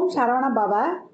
ஓம் சரவண பவ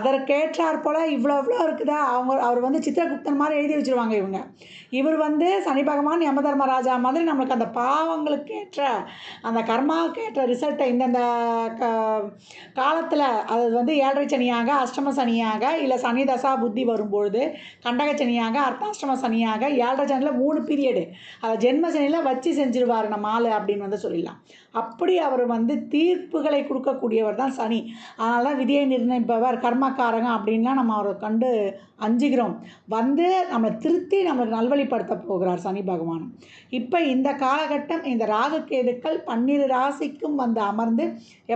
அதற்கேற்றாற் போல் இவ்வளோ இவ்வளோ இருக்குதா? அவங்க அவர் வந்து சித்திரகுப்தன் மாதிரி எழுதி வச்சுருவாங்க இவங்க. இவர் வந்து சனி பகவான் யமதர்மராஜா மாதிரி நம்மளுக்கு அந்த பாவங்களுக்கு ஏற்ற அந்த கர்மாவுக்கு ஏற்ற ரிசல்ட்டை இந்தந்த க காலத்தில் அது வந்து ஏழரை சனியாக அஷ்டம சனியாக இல்லை சனி தசா புத்தி வரும்பொழுது கண்டக சனியாக அர்த்தாஷ்டம சனியாக ஏழரை சனியில் மூணு பீரியடு அதை ஜென்ம சனியில் வச்சு செஞ்சிருவார் நம்ம ஆள் அப்படின்னு வந்து சொல்லிடலாம். அப்படி அவர் வந்து தீர்ப்புகளை கொடுக்கக்கூடியவர் தான் சனி. அதனால தான் விதியை நிர்ணயிப்பவர் கர்மக்காரங்க அப்படின்லாம் நம்ம அவரை கண்டு அஞ்சுகிறோம். வந்து நம்மளை திருத்தி நம்மளை நல்வழிப்படுத்த போகிறார் சனி பகவான். இப்போ இந்த காலகட்டம் இந்த ராகுகேதுக்கள் பன்னிரு ராசிக்கும் வந்து அமர்ந்து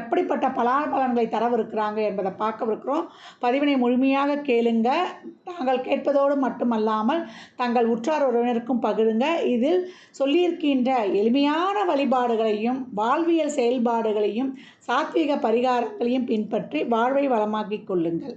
எப்படிப்பட்ட பலாபலன்களை தரவிருக்கிறாங்க என்பதை பார்க்கவிருக்கிறோம். பதிவினை முழுமையாக கேளுங்க. தாங்கள் கேட்பதோடு மட்டுமல்லாமல் தங்கள் உற்றார் உறவினருக்கும் பகிருங்க. இதில் சொல்லியிருக்கின்ற எளிமையான வழிபாடுகளையும் வாழ்வியல் செயல்பாடுகளையும் சாத்வீக பரிகாரங்களையும் பின்பற்றி வாழ்வை வளமாக்கிக் கொள்ளுங்கள்.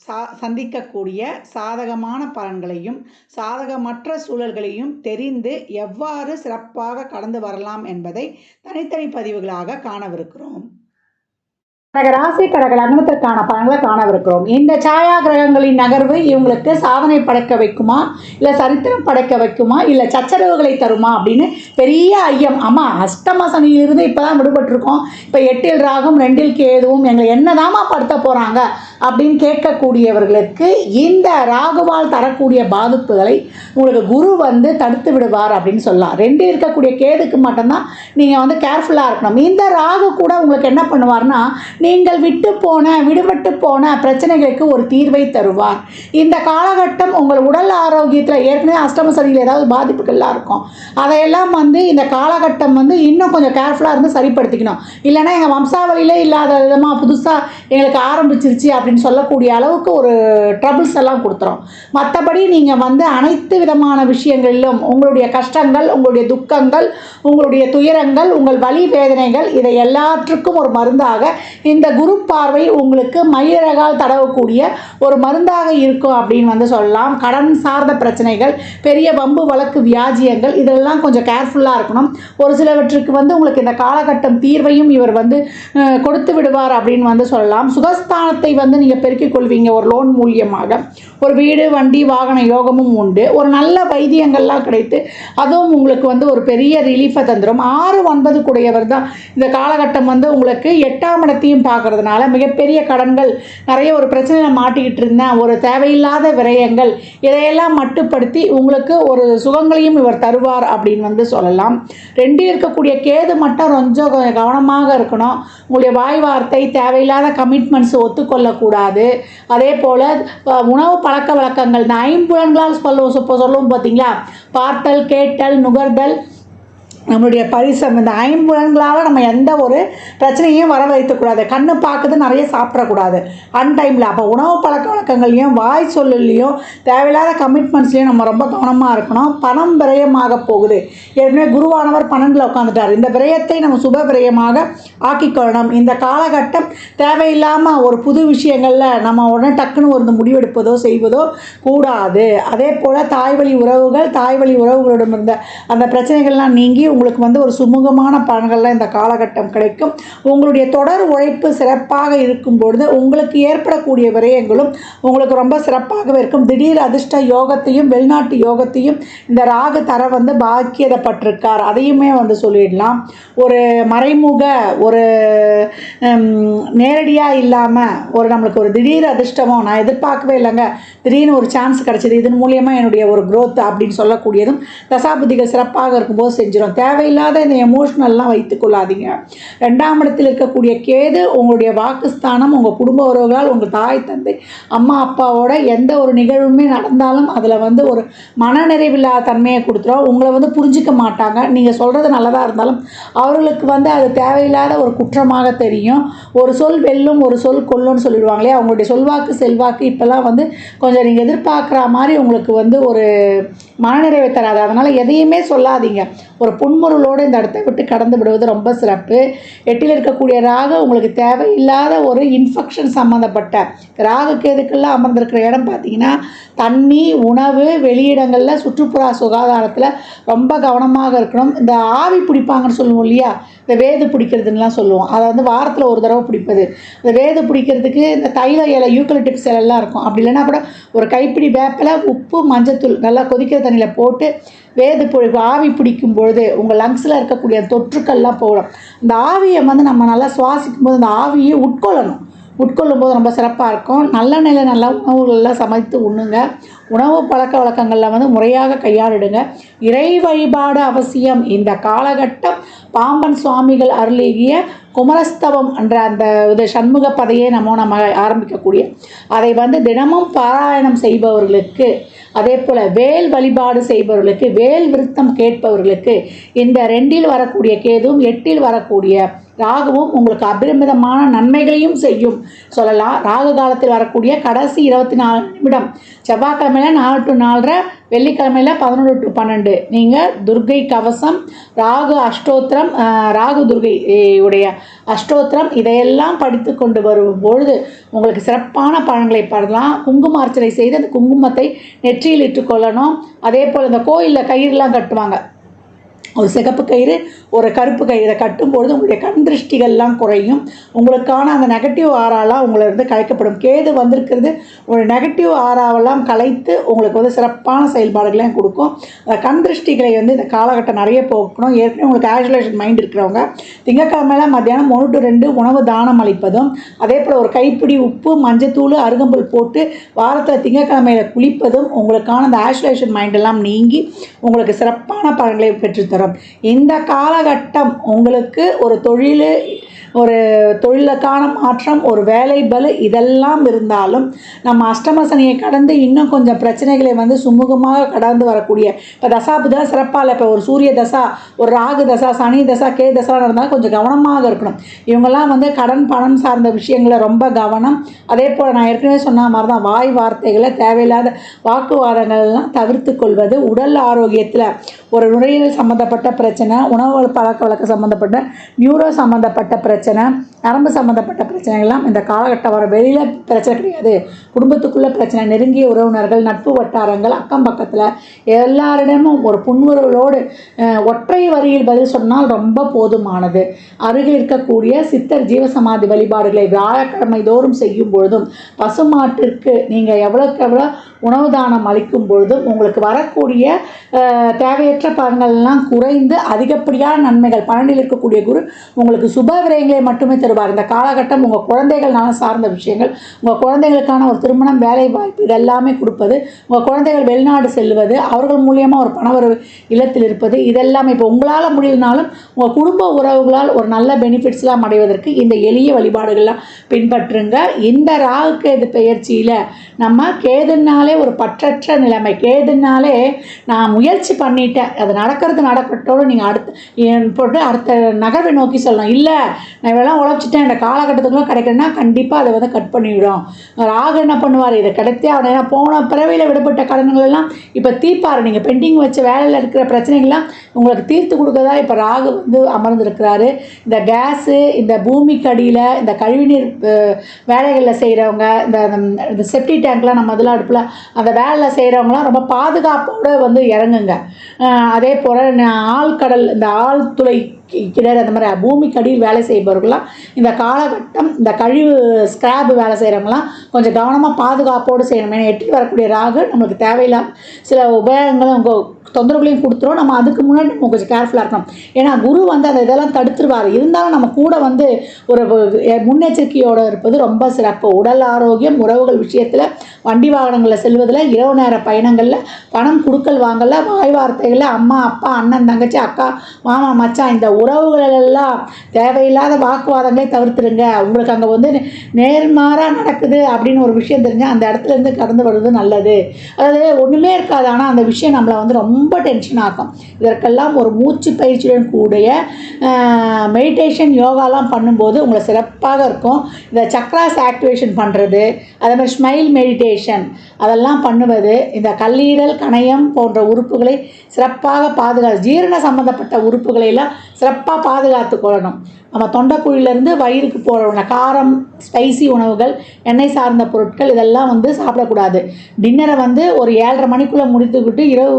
சா சந்திக்கக்கூடிய சாதகமான பலன்களையும் சாதகமற்ற சூழல்களையும் தெரிந்து எவ்வாறு சிறப்பாக கடந்து வரலாம் என்பதை தனித்தனி பதிவுகளாக காணவிருக்கிறோம். கடக ராசி கடக லக்னத்திற்கான பலன்களை காணவிருக்கிறோம். இந்த சாயா கிரகங்களின் நகர்வு இவங்களுக்கு சாதனை படைக்க வைக்குமா? இல்லை சரித்திரம் படைக்க வைக்குமா? இல்லை சச்சரவுகளை தருமா? அப்படின்னு பெரிய ஐயம். அம்மா அஷ்டம சனியிலிருந்து இப்போ தான் விடுபட்டிருக்கோம். இப்போ எட்டில் ராகும் ரெண்டில் கேதுவும் எங்களை என்னதாம்மா படுத்த போகிறாங்க அப்படின்னு கேட்கக்கூடியவர்களுக்கு இந்த ராகுவால் தரக்கூடிய பாதிப்புகளை உங்களுக்கு குரு வந்து தடுத்து விடுவார் அப்படின்னு சொல்லலாம். ரெண்டு இருக்கக்கூடிய கேதுக்கு மட்டும்தான் நீங்கள் வந்து கேர்ஃபுல்லாக இருக்கணும். இந்த ராகு கூட உங்களுக்கு என்ன பண்ணுவார்னா நீங்கள் விட்டு போன விடுபட்டு போன பிரச்சனைகளுக்கு ஒரு தீர்வை தருவார். இந்த காலகட்டம் உங்கள் உடல் ஆரோக்கியத்தில் ஏற்கனவே அஷ்டம சனியில் ஏதாவது பாதிப்புகள்லாம் இருக்கும். அதையெல்லாம் வந்து இந்த காலகட்டம் வந்து இன்னும் கொஞ்சம் கேர்ஃபுல்லாக இருந்து சரிப்படுத்திக்கணும். இல்லைன்னா எங்கள் வம்சாவளியிலே இல்லாத விதமாக புதுசாக எங்களுக்கு ஆரம்பிச்சிருச்சு அப்படின்னு சொல்லக்கூடிய அளவுக்கு ஒரு ட்ரபிள்ஸ் எல்லாம் கொடுத்துரும். மற்றபடி நீங்கள் வந்து அனைத்து விதமான விஷயங்களிலும் உங்களுடைய கஷ்டங்கள் உங்களுடைய துக்கங்கள் உங்களுடைய துயரங்கள் உங்கள் வலி வேதனைகள் இதை எல்லாற்றுக்கும் ஒரு மருந்தாக இந்த குரு பார்வை உங்களுக்கு மயிரகால் தடவக்கூடிய ஒரு மருந்தாக இருக்கும் அப்படின்னு வந்து சொல்லலாம். கடன் சார்ந்த பிரச்சனைகள் பெரிய வம்பு வழக்கு வியாஜியங்கள் இதெல்லாம் கொஞ்சம் கேர்ஃபுல்லாக இருக்கணும். ஒரு சிலவற்றுக்கு வந்து உங்களுக்கு இந்த காலகட்டம் தீர்வையும் இவர் வந்து கொடுத்து விடுவார் அப்படின்னு வந்து சொல்லலாம். சுகஸ்தானத்தை வந்து நீங்கள் பெருக்கிக் கொள்வீங்க ஒரு லோன் மூலியமாக. ஒரு வீடு வண்டி வாகன யோகமும் உண்டு. ஒரு நல்ல வைத்தியங்கள்லாம் கிடைத்து அதுவும் உங்களுக்கு வந்து ஒரு பெரிய ரிலீஃபை தந்துடும் ஆறு ஒன்பது கூடையவர் தான் இந்த காலகட்டம் வந்து உங்களுக்கு எட்டாம் இடத்தையும் குருவையும் பார்க்கறதுனால மிகப்பெரிய கடன்கள் நிறைய ஒரு பிரச்சனையில் மாட்டிக்கிட்டு இருந்தேன் ஒரு தேவையில்லாத விரயங்கள் இதையெல்லாம் மட்டுப்படுத்தி உங்களுக்கு ஒரு சுகங்களையும் இவர் தருவார் அப்படின்னு வந்து சொல்லலாம். ரெண்டு இருக்கக்கூடிய கேது மட்டும் கொஞ்சம் கொஞ்சம் கவனமாக இருக்கணும். உங்களுடைய வாய் வார்த்தை தேவையில்லாத கமிட்மெண்ட்ஸ் ஒத்துக்கொள்ளக்கூடாது. அதே போல் உணவு பழக்க வழக்கங்கள் இந்த ஐம்புலன்களால் சொல்லுவோம் இப்போ சொல்லுவோம் பார்த்தீங்களா? பார்த்தல் கேட்டல் நுகர்தல் நம்மளுடைய பரிசம் இந்த ஐம்புலன்களால் நம்ம எந்த ஒரு பிரச்சனையும் வர வைக்கக்கூடாது கண்ணு பார்க்குது நிறைய சாப்பிடக்கூடாது. அன்டைமில் அப்போ உணவு பழக்க வழக்கங்கள்லையும் வாய் சொல்லுலையும் தேவையில்லாத கமிட்மெண்ட்ஸ்லையும் நம்ம ரொம்ப கவனமாக இருக்கணும். பணம் விரயமாக போகுது. ஏற்கனவே குருவானவர் பன்னெண்டில் உட்காந்துட்டார் இந்த விரயத்தை நம்ம சுப விரயமாக ஆக்கிக்கொள்ளணும். இந்த காலகட்டம் தேவையில்லாமல் ஒரு புது விஷயங்களில் நம்ம உடனே டக்குன்னு ஒரு முடிவெடுப்பதோ செய்வதோ கூடாது. அதே போல் தாய்வழி உறவுகள் தாய்வழி உறவுகளிடம் இருந்த அந்த பிரச்சனைகள்லாம் நீங்கி உங்களுக்கு வந்து ஒரு சுமூகமான பலன்கள்லாம் இந்த காலகட்டம் கிடைக்கும். உங்களுடைய தொடர் உழைப்பு சிறப்பாக இருக்கும் பொழுது உங்களுக்கு ஏற்படக்கூடிய விரயங்களும் உங்களுக்கு ரொம்ப சிறப்பாகவே இருக்கும். திடீர் அதிர்ஷ்ட யோகத்தையும் வெளிநாட்டு யோகத்தையும் இந்த ராகு தர வந்து பாக்கியதப்பட்டிருக்கார். அதையுமே வந்து சொல்லிடலாம். ஒரு மறைமுக ஒரு நேரடியாக இல்லாமல் ஒரு நம்மளுக்கு ஒரு திடீர் அதிர்ஷ்டமோ நான் எதிர்பார்க்கவே இல்லைங்க. திடீர்னு ஒரு சான்ஸ் கிடச்சிது. இதன் மூலியமாக என்னுடைய ஒரு க்ரோத் அப்படின்னு சொல்லக்கூடியதும் தசாபுதிகள் சிறப்பாக இருக்கும்போது செஞ்சிடும் தேவையில்லாத இந்த எமோஷ்னல்லாம் வைத்துக்கொள்ளாதீங்க. ரெண்டாம் இடத்தில் இருக்கக்கூடிய கேது உங்களுடைய வாக்குஸ்தானம் உங்கள் குடும்ப உறவுகளால் உங்கள் தாய் தந்தை அம்மா அப்பாவோட எந்த ஒரு நிகழ்வுமே நடந்தாலும் அதில் வந்து ஒரு மனநிறைவில்லாத தன்மையை கொடுத்துரும். உங்களை வந்து புரிஞ்சிக்க மாட்டாங்க. நீங்கள் சொல்கிறது நல்லதாக இருந்தாலும் அவர்களுக்கு வந்து அது தேவையில்லாத ஒரு குற்றமாக தெரியும். ஒரு சொல் வெல்லும் ஒரு சொல் கொல்லும்னு சொல்லிடுவாங்களே அவங்களுடைய சொல்வாக்கு செல்வாக்கு இப்போல்லாம் வந்து கொஞ்சம் நீங்கள் எதிர்பார்க்குற மாதிரி உங்களுக்கு வந்து ஒரு மனநிறைவை தராது அதனால் எதையுமே சொல்லாதீங்க. ஒரு புன்முருளோடு இந்த இடத்தை விட்டு கடந்து விடுவது ரொம்ப சிறப்பு. எட்டில் இருக்கக்கூடிய ராக உங்களுக்கு தேவையில்லாத ஒரு இன்ஃபெக்ஷன் சம்மந்தப்பட்ட ராகு கேதுக்கெல்லாம் அமர்ந்திருக்கிற இடம் பார்த்தீங்கன்னா தண்ணி உணவு வெளியிடங்களில் சுற்றுப்புற சுகாதாரத்தில் ரொம்ப கவனமாக இருக்கணும். இந்த ஆவி பிடிப்பாங்கன்னு சொல்லுவோம் இல்லையா? இந்த வேது பிடிக்கிறதுலாம் சொல்லுவோம். அதை வந்து வாரத்தில் ஒரு தடவை பிடிப்பது. இந்த வேது பிடிக்கிறதுக்கு இந்த தைல இலை யூக்கலிட்டிப்ஸ் இலைலாம் இருக்கும். அப்படி இல்லைன்னா கூட ஒரு கைப்பிடி வேப்பில் உப்பு மஞ்சத்தூள் நல்லா கொதிக்கிற தண்ணியில் போட்டு வேது பொழி ஆவி பிடிக்கும் பொழுது உங்கள் லங்ஸில் இருக்கக்கூடிய தொற்றுக்கள்லாம் போகணும் இந்த ஆவியை வந்து நம்ம நல்லா சுவாசிக்கும் போது அந்த ஆவியை உட்கொள்ளணும். உட்கொள்ளும் போது ரொம்ப சிறப்பாக இருக்கும். நல்ல நிலை நல்ல உணவுகளெல்லாம் சமைத்து உண்ணுங்க. உணவு பழக்க வழக்கங்களில் வந்து முறையாக கையாளிடுங்க. இறை வழிபாடு அவசியம். இந்த காலகட்டம் பாம்பன் சுவாமிகள் அருளிய குமரஸ்தவம் என்ற அந்த இது சண்முக பதையை நம்ம நம்ம ஆரம்பிக்கக்கூடிய. அதை வந்து தினமும் பாராயணம் செய்பவர்களுக்கு அதே போல் வேல் வழிபாடு செய்பவர்களுக்கு வேல் விருத்தம் கேட்பவர்களுக்கு இந்த ரெண்டில் வரக்கூடிய கேதுவும் எட்டில் வரக்கூடிய ராகுவும் உங்களுக்கு அபரிமிதமான நன்மைகளையும் செய்யும். சொல்லலாம் ராகு காலத்தில் வரக்கூடிய கடைசி இருபத்தி நாலு நிமிடம். செவ்வாய்க்கிழமையில நாலு டு நாலரை வெள்ளிக்கிழமையில் பதினொன்று டு பன்னெண்டு. நீங்கள் துர்கை கவசம் ராகு அஷ்டோத்திரம் ராகு துர்கை உடைய அஷ்டோத்திரம் இதையெல்லாம் படித்து கொண்டு வரும் பொழுது உங்களுக்கு சிறப்பான பலன்களை பெறலாம். குங்கும அர்ச்சனை செய்து அந்த குங்குமத்தை நெற்றியில் இட்டுக்கொள்ளணும் அதே போல் இந்த கோயிலில் கயிறுலாம் கட்டுவாங்க. ஒரு சிகப்பு கயிறு ஒரு கருப்பு கயிறை கட்டும்பொழுது உங்களுடைய கண் திருஷ்டிகள்லாம் குறையும். உங்களுக்கான அந்த நெகட்டிவ் ஆறாலாம் உங்களை இருந்து கலைக்கப்படும். கேது வந்திருக்கிறது ஒரு நெகட்டிவ் ஆறாவெல்லாம் கலைத்து உங்களுக்கு வந்து சிறப்பான செயல்பாடுகளையும் கொடுக்கும். அந்த கண் திருஷ்டிகளை வந்து இந்த காலகட்டம் நிறைய போக்கணும். ஏற்கனவே உங்களுக்கு ஆஜுலேஷன் மைண்ட் இருக்கிறவங்க திங்கக்கிழமையில மத்தியானம் ஒன்று டு ரெண்டு உணவு தானம் அளிப்பதும் அதே போல் ஒரு கைப்பிடி உப்பு மஞ்சத்தூள் அருகம்புல் போட்டு வாரத்தில் திங்கக்கிழமையில் குளிப்பதும் உங்களுக்கான அந்த ஆஜுலேஷன் மைண்டெல்லாம் நீங்கி உங்களுக்கு சிறப்பான பலன்களை பெற்றுத்தரும். இந்த காலகட்டம் உங்களுக்கு ஒரு தொழில் ஒரு தொழிலுக்கான மாற்றம் ஒரு வேலை பலு இதெல்லாம் இருந்தாலும் நம்ம அஷ்டம சனியை கடந்து இன்னும் கொஞ்சம் பிரச்சனைகளை வந்து சுமூகமாக கடந்து வரக்கூடிய இப்போ தசாபுதா சிறப்பாக இல்லை இப்போ ஒரு சூரிய தசா ஒரு ராகு தசா சனி தசா கே தசா நடந்தால் கொஞ்சம் கவனமாக இருக்கணும். இவங்கெல்லாம் வந்து கடன் பணம் சார்ந்த விஷயங்களை ரொம்ப கவனம். அதே போல் நான் ஏற்கனவே சொன்ன மாதிரி தான் வாய் வார்த்தைகளை தேவையில்லாத வாக்குவாதங்கள்லாம் தவிர்த்து கொள்வது உடல் ஆரோக்கியத்தில் ஒரு நுரையீரல் சம்மந்தப்பட்ட பிரச்சனை உணவு பழக்க வழக்கம் சம்மந்தப்பட்ட நியூரோ சம்மந்தப்பட்ட பிரச்சனை நரம்பு சம்மந்தப்பட்ட பிரச்சனைகள்லாம் இந்த காலகட்டம் வர வெளியில் பிரச்சனை கிடையாது. குடும்பத்துக்குள்ளே பிரச்சனை நெருங்கிய உறவினர்கள் நட்பு வட்டாரங்கள் அக்கம் பக்கத்தில் எல்லாரிடமும் ஒரு புன்முறுவலோடு ஒற்றை வரியில் பதில் சொன்னால் ரொம்ப போதுமானது. அருகில் இருக்கக்கூடிய சித்தர் ஜீவசமாதி வழிபாடுகளை வியாழக்கிழமை தோறும் செய்யும் பொழுதும் பசுமாட்டிற்கு நீங்கள் எவ்வளோக்கு எவ்வளோ உணவு தானம் அளிக்கும் பொழுதும் உங்களுக்கு வரக்கூடிய தேவையற்ற பலன்கள்லாம் குறைந்து அதிகப்படியான நன்மைகள் பன்னெண்டில் இருக்கக்கூடிய குரு உங்களுக்கு சுப விரயங்களை மட்டுமே மட்டுமே தருவார். இந்த காலகட்டம் உங்கள் குழந்தைகள்னால சார்ந்த விஷயங்கள் உங்கள் குழந்தைகளுக்கான ஒரு திருமணம் வேலை வாய்ப்பு இதெல்லாமே கொடுப்பது உங்கள் குழந்தைகள் வெளிநாடு செல்வது அவர்கள் மூலியமாக ஒரு பணவரவு இல்லத்தில் இருப்பது இதெல்லாமே இப்போ உங்களால் முடியலனாலும் உங்கள் குடும்ப உறவுகளால் ஒரு நல்ல பெனிஃபிட்ஸ்லாம் அடைவதற்கு இந்த எளிய வழிபாடுகள்லாம் பின்பற்றுங்க. இந்த ராகு கேது பெயர்ச்சியில் நம்ம கேதுனாலே ஒரு பற்றற்ற நிலைமை. கேதுனாலே நான் முயற்சி பண்ணிட்டேன். அது நடக்கிறது நடக்கட்டோடு நீங்கள் அடுத்து போட்டு அடுத்த நகர்வை நோக்கி சொல்லணும் இல்லை நான் இவெல்லாம் வச்சுட்டேன் இந்த காலகட்டத்துக்குள்ளே கிடைக்கணும்னா கண்டிப்பாக அதை வந்து கட் பண்ணிவிடும். ராகு என்ன பண்ணுவார்? இதை கிடைத்தே அவனை ஏன்னா போன பிறவையில் விடுபட்ட கடன்கள் எல்லாம் இப்போ தீர்ப்பார் நீங்கள் பெண்டிங் வச்ச வேலையில் இருக்கிற பிரச்சனைகள்லாம் உங்களுக்கு தீர்த்து கொடுக்கறதா இப்போ ராகு வந்து அமர்ந்திருக்கிறாரு. இந்த கேஸு இந்த பூமிக்கு அடியில் இந்த கழிவுநீர் வேலைகளில் செய்கிறவங்க இந்த இந்த செப்டி டேங்க்லாம் நம்ம இதில் அடுப்பில் அந்த வேலையில் செய்கிறவங்களாம் ரொம்ப பாதுகாப்போடு வந்து இறங்குங்க. அதே போல் ஆழ்கடல் இந்த ஆழ்துளை கிணறு அந்த மாதிரி பூமிக்கு அடியில் வேலை செய்பவர்கள்லாம் இந்த காலகட்டம் இந்த கழிவு ஸ்கிராப் வேலை செய்கிறவங்களாம் கொஞ்சம் கவனமாக பாதுகாப்போடு செய்யணும். ஏன்னா எட்டி வரக்கூடிய ராகு நம்மளுக்கு தேவையில்லாம சில உபயோகங்களும் தொந்தரவுகளையும் கொடுத்துரும். நம்ம அதுக்கு முன்னாடி நம்ம கொஞ்சம் கேர்ஃபுல்லாக இருக்கணும். ஏன்னா குரு வந்து அந்த இதெல்லாம் தடுத்துருவார். இருந்தாலும் நம்ம கூட வந்து ஒரு முன்னெச்சரிக்கையோடு இருப்பது ரொம்ப சிறப்பு. உடல் ஆரோக்கியம் உறவுகள் விஷயத்தில் வண்டி வாகனங்களில் செல்வதில் இரவு நேர பயணங்களில் பணம் கொடுக்கல் வாங்கல வாய் வார்த்தைகளில் அம்மா அப்பா அண்ணன் தங்கச்சி அக்கா மாமா மச்சான் இந்த உறவுகளெல்லாம் தேவையில்லாத வாக்குவாதங்களை தவிர்த்துருங்க உங்களுக்கு அங்கே வந்து நே- நேர்மாறாக நடக்குது அப்படின்னு ஒரு விஷயம் தெரிஞ்சால் அந்த இடத்துல இருந்து கடந்து வருவது நல்லது. அதாவது ஒன்றுமே இருக்காது. ஆனால் அந்த விஷயம் நம்மளை வந்து ரொம்ப டென்ஷன் ஆக்கும். இதற்கெல்லாம் ஒரு மூச்சு பயிற்சியுடன் கூடிய மெடிடேஷன் யோகாலாம் பண்ணும்போது உங்களை சிறப்பாக இருக்கும். இந்த சக்ராஸ் ஆக்டிவேஷன் பண்ணுறது அதே மாதிரி ஸ்மைல் மெடிடேஷன் அதெல்லாம் பண்ணுவது இந்த கல்லீரல் கணையம் போன்ற உறுப்புகளை சிறப்பாக பாதுகா ஜீரண சம்மந்தப்பட்ட உறுப்புகளை எல்லாம் சிறப்பாக பாதுகாத்து கொள்ளணும். நம்ம தொண்டைக்குழியிலேருந்து வயிறுக்கு போகிற காரம் ஸ்பைசி உணவுகள் எண்ணெய் சார்ந்த பொருட்கள் இதெல்லாம் வந்து சாப்பிடக்கூடாது. டின்னரை வந்து ஒரு ஏழரை மணிக்குள்ளே முடித்துக்கிட்டு இரவு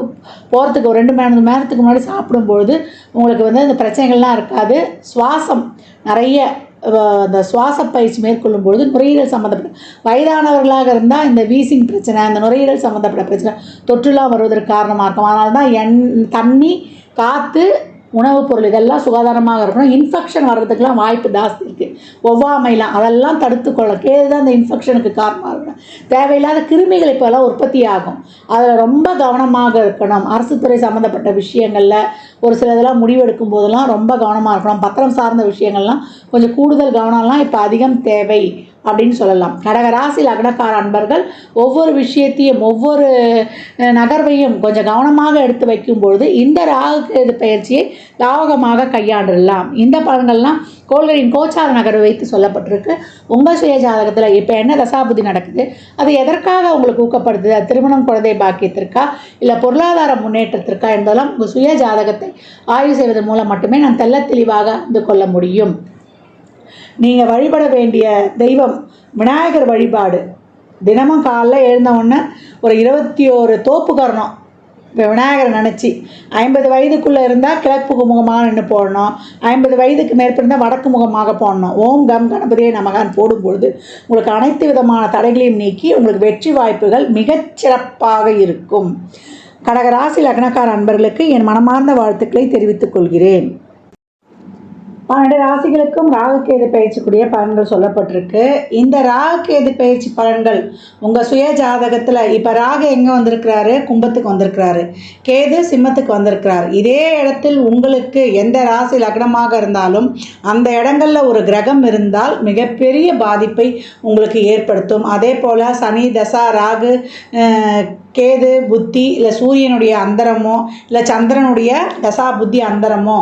போகிறதுக்கு ஒரு ரெண்டு மணி நேரத்துக்கு முன்னாடி சாப்பிடும்பொழுது உங்களுக்கு வந்து அந்த பிரச்சனைகள்லாம் இருக்காது. சுவாசம் நிறைய அந்த சுவாச பயிற்சி மேற்கொள்ளும் பொழுது நுரையீரல் சம்மந்தப்பட்ட வயதானவர்களாக இருந்தால் இந்த வீசிங் பிரச்சனை அந்த நுரையீரல் சம்மந்தப்பட்ட பிரச்சனை தொற்றுலாம் வருவதற்கு காரணமாக இருக்கும். அதனால தான் எண் தண்ணி காற்று உணவுப் பொருள் இதெல்லாம் சுகாதாரமாக இருக்கணும். இன்ஃபெக்ஷன் வர்றதுக்கெல்லாம் வாய்ப்பு ஜாஸ்தி இருக்குது ஒவ்வாமைலாம் அதெல்லாம் தடுத்துக்கொள்ள கேது தான் அந்த இன்ஃபெக்ஷனுக்கு காரணமாக இருக்கணும். தேவையில்லாத கிருமிகள் இப்போல்லாம் உற்பத்தி ஆகும் அதில் ரொம்ப கவனமாக இருக்கணும். அரசு துறை சம்மந்தப்பட்ட விஷயங்களில் ஒரு சில இதெல்லாம் முடிவெடுக்கும் போதெல்லாம் ரொம்ப கவனமாக இருக்கணும். பத்திரம் சார்ந்த விஷயங்கள்லாம் கொஞ்சம் கூடுதல் கவனம்லாம் இப்போ அதிகம் தேவை. அப்படின்னு சொல்லலாம். கடகராசி லக்னக்கார அன்பர்கள் ஒவ்வொரு விஷயத்தையும் ஒவ்வொரு நகர்வையும் கொஞ்சம் கவனமாக எடுத்து வைக்கும் பொழுது இந்த ராகு பயிற்சியை லாவகமாக கையாண்டுடலாம். இந்த பலன்கள்லாம் கோள்களின் கோச்சார நகர் வைத்து சொல்லப்பட்டிருக்கு. உங்கள் சுய ஜாதகத்தில் இப்போ என்ன தசாபுதி நடக்குது? அது எதற்காக உங்களுக்கு ஊக்கப்படுத்துது? அது திருமணம் குழந்தை பாக்கியத்திற்கா? இல்லை பொருளாதார முன்னேற்றத்திற்கா? என்பதெல்லாம் உங்கள் சுய ஜாதகத்தை ஆய்வு செய்வதன் மூலம் மட்டுமே நான் தெல்ல தெளிவாக அறிந்து கொள்ள முடியும். நீங்கள் வழிபட வேண்டிய தெய்வம் விநாயகர் வழிபாடு. தினமும் காலைல எழுந்த உடனே ஒரு இருபத்தி ஒரு தோப்புக்கரணம் இப்போ விநாயகரை நினச்சி ஐம்பது வயதுக்குள்ளே இருந்தால் கிழக்கு முகமாக நின்று போடணும். ஐம்பது வயதுக்கு மேற்பிருந்தால் வடக்கு முகமாக போடணும். ஓம் கம் கணபதியே நமகான் போடும்பொழுது உங்களுக்கு அனைத்து விதமான தடைகளையும் நீக்கி உங்களுக்கு வெற்றி வாய்ப்புகள் மிகச்சிறப்பாக இருக்கும். கடகராசி லக்னக்கார அன்பர்களுக்கு என் மனமார்ந்த வாழ்த்துக்களை தெரிவித்துக் கொள்கிறேன். பன்னெண்டு ராசிகளுக்கும் ராகுகேது பயிற்சிக்குரிய பலன்கள் சொல்லப்பட்டிருக்கு. இந்த ராகுகேது பயிற்சி பலன்கள் உங்கள் சுய ஜாதகத்தில் இப்போ ராகு எங்கே வந்திருக்கிறாரு? கும்பத்துக்கு வந்திருக்கிறாரு. கேது சிம்மத்துக்கு வந்திருக்கிறார். இதே இடத்தில் உங்களுக்கு எந்த ராசி லக்னமாக இருந்தாலும் அந்த இடங்களில் ஒரு கிரகம் இருந்தால் மிகப்பெரிய பாதிப்பை உங்களுக்கு ஏற்படுத்தும். அதே போல் சனி தசா ராகு கேது புத்தி இல்லை சூரியனுடைய அந்தரமோ இல்லை சந்திரனுடைய தசா புத்தி அந்தரமோ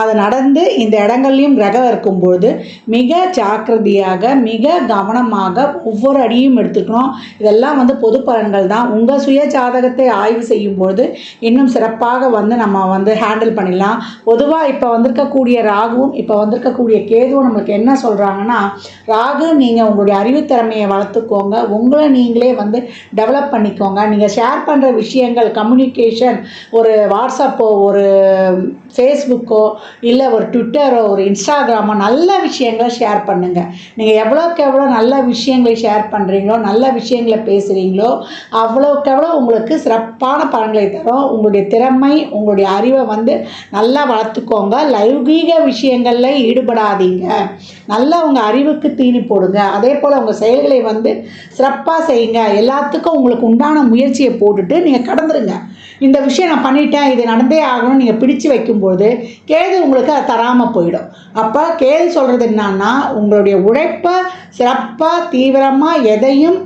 அது நடந்து இந்த இடங்கள்லையும் கிரகம் இருக்கும்பொழுது மிக ஜாக்கிரதையாக மிக கவனமாக ஒவ்வொரு அடியும் எடுத்துக்கணும். இதெல்லாம் வந்து பொது பலன்கள் தான். உங்கள் சுய ஜாதகத்தை ஆய்வு செய்யும்பொழுது இன்னும் சிறப்பாக வந்து நம்ம வந்து ஹேண்டில் பண்ணிடலாம். பொதுவாக இப்போ வந்திருக்கக்கூடிய ராகுவும் இப்போ வந்திருக்கக்கூடிய கேதுவும் நம்மளுக்கு என்ன சொல்கிறாங்கன்னா ராகு நீங்கள் உங்களுடைய அறிவுத்திறமையை வளர்த்துக்கோங்க. உங்களை நீங்களே வந்து டெவலப் பண்ணிக்கோங்க. நீங்கள் ஷேர் பண்ணுற விஷயங்கள் கம்யூனிகேஷன் ஒரு வாட்ஸ்அப்போ ஒரு ஃபேஸ்புக்கோ இல்லை ஒரு ட்விட்டரோ ஒரு இன்ஸ்டாகிராமோ நல்ல விஷயங்களை ஷேர் பண்ணுங்கள் நீங்கள் எவ்வளோக்கு எவ்வளோ நல்ல விஷயங்களை ஷேர் பண்ணுறீங்களோ நல்ல விஷயங்களை பேசுகிறீங்களோ அவ்வளோக்கு எவ்வளோ உங்களுக்கு சிறப்பான பலன்களை தரும். உங்களுடைய திறமை உங்களுடைய அறிவை வந்து நல்லா வளர்த்துக்கோங்க. லௌகீக விஷயங்களில் ஈடுபடாதீங்க. நல்லா உங்கள் அறிவுக்கு தீனி போடுங்க. அதே போல் உங்கள் செயல்களை வந்து சிறப்பாக செய்யுங்க. எல்லாத்துக்கும் உங்களுக்கு உண்டான முயற்சியை போட்டுட்டு நீங்கள் கடந்துருங்க. இந்த விஷயம் நான் பண்ணிட்டேன் இது நடந்தே ஆகணும்னு நீங்கள் பிடிச்சு வைக்கும்போது கேது உங்களுக்கு அது தராமல் போயிடும். அப்போ கேது சொல்கிறது என்னன்னா உங்களுடைய உழைப்பை சிறப்பாக தீவிரமாக எதையும்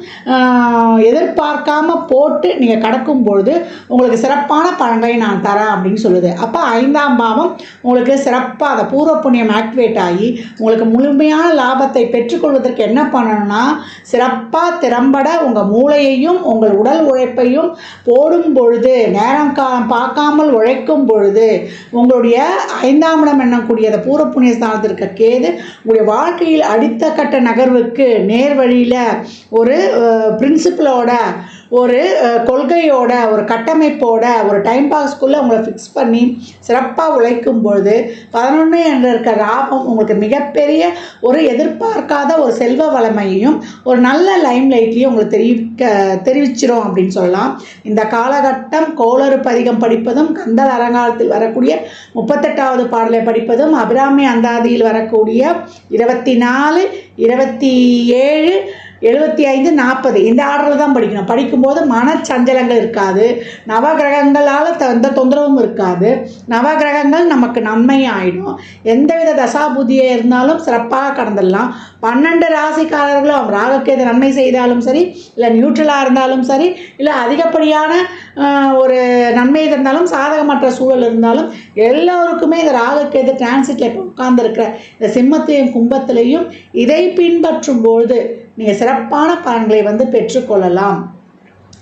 எதிர்பார்க்காம போட்டு நீங்கள் கடக்கும் பொழுது உங்களுக்கு சிறப்பான பழங்களை நான் தரேன் அப்படின்னு சொல்லுது. அப்போ ஐந்தாம் பாவம் உங்களுக்கு சிறப்பாக அதை பூர்வ புண்ணியம் ஆக்டிவேட் ஆகி உங்களுக்கு முழுமையான லாபத்தை பெற்றுக்கொள்வதற்கு என்ன பண்ணணும்னா சிறப்பாக திறம்பட உங்கள் மூளையையும் உங்கள் உடல் உழைப்பையும் போடும் பொழுது நேரம் கா பார்க்காமல் உழைக்கும் பொழுது உங்களுடைய ஐந்தாம் இடம் எண்ணக்கூடிய அந்த பூர்வ புண்ணிய ஸ்தானத்தில் இருக்க கேது உங்களுடைய வாழ்க்கையில் அடுத்த கட்ட நகர்வுக்கு நேர் வழியில் ஒரு பிரின்சிபலோட ஒரு கொள்கையோட ஒரு கட்டமைப்போட ஒரு டைம் பாஸ்க்குள்ளே உங்களை ஃபிக்ஸ் பண்ணி சிறப்பாக உழைக்கும் பொழுது பதினொன்று என்ற இருக்க லாபம் உங்களுக்கு மிகப்பெரிய ஒரு எதிர்பார்க்காத ஒரு செல்வ வளமையையும் ஒரு நல்ல லைம் லைட்லையும் உங்களுக்கு தெரிவிக்க தெரிவிச்சிரும் அப்படின்னு சொல்லலாம். இந்த காலகட்டம் கோளறு பதிகம் படிப்பதும் கந்தல் அரங்காலத்தில் வரக்கூடிய முப்பத்தெட்டாவது பாடலை படிப்பதும் அபிராமி அந்தாதியில் வரக்கூடிய இருபத்தி நாலு இருபத்தி ஏழு எழுபத்தி ஐந்து நாற்பது. இந்த ஆர்டரில் தான் படிக்கணும். படிக்கும்போது மனச்சஞ்சலங்கள் இருக்காது. நவகிரகங்களால் த எந்த தொந்தரவும் இருக்காது. நவகிரகங்கள் நமக்கு நன்மை ஆகிடும் எந்தவித தசாபுதியாக இருந்தாலும் சிறப்பாக கடந்துடலாம். பன்னெண்டு ராசிக்காரர்களும் ராகக்கேது நன்மை செய்தாலும் சரி இல்லை நியூட்ரலாக இருந்தாலும் சரி இல்லை அதிகப்படியான ஒரு நன்மை இருந்தாலும் சாதகமற்ற சூழல் இருந்தாலும் எல்லோருக்குமே இந்த ராகக்கேது டிரான்சிட்டில் இப்போ உட்கார்ந்துருக்கிற இந்த சிம்மத்தையும் கும்பத்திலையும் இதை பின்பற்றும் பொழுது நீங்கள் சிறப்பான பலன்களை வந்து பெற்றுக்கொள்ளலாம்.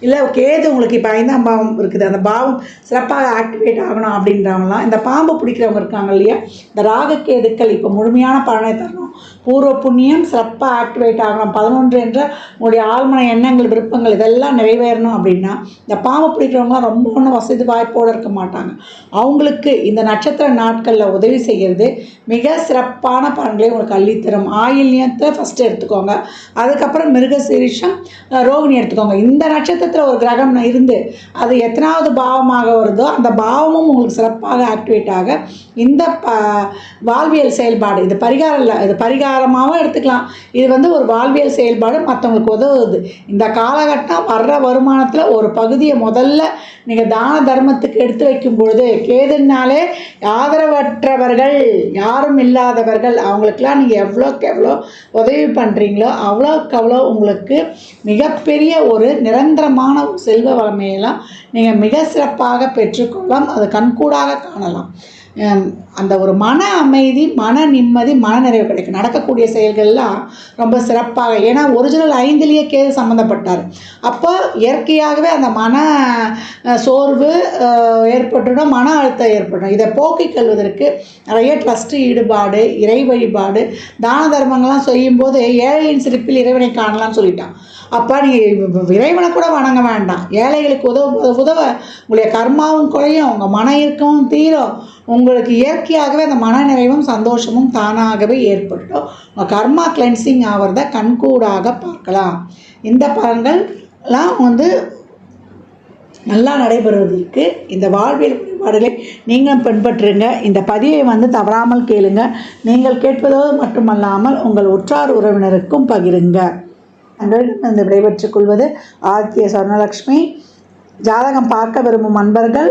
இல்லை கேது உங்களுக்கு இப்போ ஐந்தாம் பாவம் இருக்குது? அந்த பாவம் சிறப்பாக ஆக்டிவேட் ஆகணும் அப்படின்றவங்களாம் இந்த பாம்பு பிடிக்கிறவங்க இருக்காங்க இல்லையா? இந்த ராகக்கேதுக்கள் இப்போ முழுமையான பலனை தரணும். பூர்வ புண்ணியம் சிறப்பாக ஆக்டிவேட் ஆகணும். பதினொன்று என்ற உங்களுடைய ஆழ்மன எண்ணங்கள் விருப்பங்கள் இதெல்லாம் நிறைவேறணும் அப்படின்னா இந்த பாம்பு பிடிக்கிறவங்களாம் ரொம்ப ஒன்றும் வசதி வாய்ப்போடு இருக்க மாட்டாங்க. அவங்களுக்கு இந்த நட்சத்திர நாட்களில் உதவி செய்கிறது மிக சிறப்பான பலன்களை உங்களுக்கு அள்ளித்தரும். ஆயில்யத்தை ஃபஸ்ட்டு எடுத்துக்கோங்க. அதுக்கப்புறம் மிருகசீரிஷம் ரோகிணி எடுத்துக்கோங்க. இந்த நட்சத்திரத்தில் ஒரு கிரகம் இருந்து அது எத்தனாவது பாவமாக வருதோ அந்த பாவமும் உங்களுக்கு சிறப்பாக ஆக்டிவேட் ஆக இந்த ப வாழ்வியல் செயல்பாடு இது பரிகாரம் இல்லை இது பரிகாரமாகவும் எடுத்துக்கலாம். இது வந்து ஒரு வாழ்வியல் செயல்பாடு மற்றவங்களுக்கு உதவுது. இந்த காலகட்டம் வர்ற வருமானத்தில் ஒரு பகுதியை முதல்ல நீங்கள் தான தர்மத்துக்கு எடுத்து வைக்கும் பொழுது கேதுனாலே ஆதரவற்றவர்கள் யாரும் இல்லாதவர்கள் அவங்களுக்கெல்லாம் நீங்கள் எவ்வளோக்கு எவ்வளோ உதவி பண்ணுறீங்களோ அவ்வளோக்கு அவ்வளோ உங்களுக்கு மிகப்பெரிய ஒரு நிரந்தரமான ஒரு செல்வ வளமையெல்லாம் நீங்கள் மிக சிறப்பாக பெற்றுக்கொள்ளலாம். அது கண்கூடாக காணலாம். அந்த ஒரு மன அமைதி மன நிம்மதி மனநிறைவு கிடைக்கும். நடக்கக்கூடிய செயல்கள்லாம் ரொம்ப சிறப்பாக ஏன்னா ஒரிஜினல் ஐந்துலேயே கேது சம்மந்தப்பட்டார் அப்போ இயற்கையாகவே அந்த மன சோர்வு ஏற்பட்டுடும் மன அழுத்தம் ஏற்படும். இதை போக்கிக் கொள்வதற்கு நிறைய ட்ரஸ்ட்டு ஈடுபாடு இறை வழிபாடு தான தர்மங்கள்லாம் செய்யும்போது ஏழையின் சிரிப்பில் இறைவனை காணலாம்னு சொல்லிட்டான். அப்போ நீங்கள் இறைவனை கூட வணங்க வேண்டாம். ஏழைகளுக்கு உதவ உதவ உங்களுடைய கர்மாவும் குறையும் உங்கள் மன இருக்கவும் தீரும். உங்களுக்கு இயற்கையாகவே அந்த மனநிறைவும் சந்தோஷமும் தானாகவே ஏற்பட்டுடும் உங்கள் கர்மா கிளென்சிங் ஆகிறத கண்கூடாக பார்க்கலாம். இந்த பலன்கள்லாம் வந்து நல்லா நடைபெறுவதற்கு இந்த வாழ்வியல் வழிபாடுகளை நீங்களும் பின்பற்றுங்க. இந்த பதிவை வந்து தவறாமல் கேளுங்க. நீங்கள் கேட்பதோடு மட்டுமல்லாமல் உங்கள் உற்றார் உறவினருக்கும் பகிருங்க. இந்த விடைபெற்றுக் கொள்வது ஆதித்ய சொர்ணலக்ஷ்மி. ஜாதகம் பார்க்க விரும்பும் அன்பர்கள்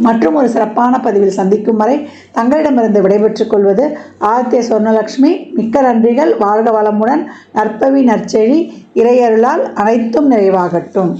மற்றும் ஒரு சிறப்பான பதிவில் சந்திக்கும் வரை தங்களிடமிருந்து விடைபெற்றுக் கொள்வது ஆதித்ய சொர்ணலக்ஷ்மி. மிக்க நன்றிகள். வாழ்க வளமுடன். நற்பவி நற்செழி. இறையருளால் அனைத்தும் நிறைவாகட்டும்.